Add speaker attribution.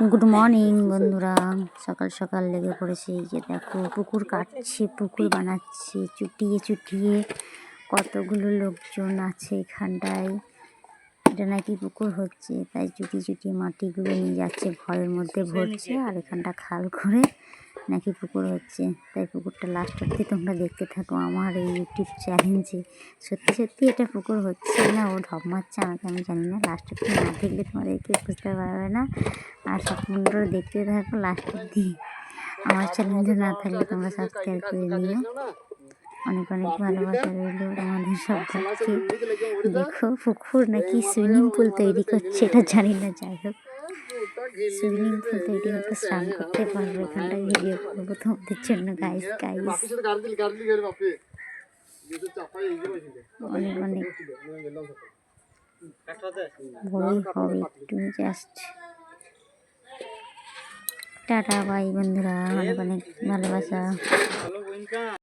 Speaker 1: Good morning বন্ধুরা। সকাল সকাল লেগে পড়েছে। এই যে দেখো, পুকুর কাটছে, পুকুর বানাচ্ছে, চুটিয়ে চুটিয়ে কতগুলো লোকজন আছে এখানটায়। এটা নাকি পুকুর হচ্ছে, তাই চুটি চুটিয়ে মাটিগুলো নিয়ে যাচ্ছে, ঘরের মধ্যে ভরছে আর এখানটা খাল করে নাকি পুকুর হচ্ছে? তাই পুকুরটা লাস্ট অব্দি তোমরা দেখতে থাকো। আমার এই ইউটিউব চ্যালেঞ্জে সত্যি সত্যি এটা পুকুর হচ্ছে না ও ঢপ মারছে আমাকে, আমি জানি না। লাস্ট অব্দি না দেখলে তোমাদেরকে বুঝতে পারবে না। আর সম্পূর্ণটা দেখতে থাকো লাস্ট অব্দি আমার চ্যালেঞ্জে না থাকলে তোমরা সাবস্ক্রাইব করে নিও। অনেক অনেক ভালোবাসা রইল আমাদের সবাইকে। দেখো পুকুর নাকি সুইমিং পুল তৈরি করছে, এটা জানি না, যাই হোক। সুইমিং পুল তৈরি হতে স্নান করতে পারব এখানটায় ভিডিও করব তোমাদের জন্য গাইস গাইস অনেক অনেক। বড়ই হবে একটু জাস্ট টাটা বাই বন্ধুরা, অনেক অনেক ভালোবাসা।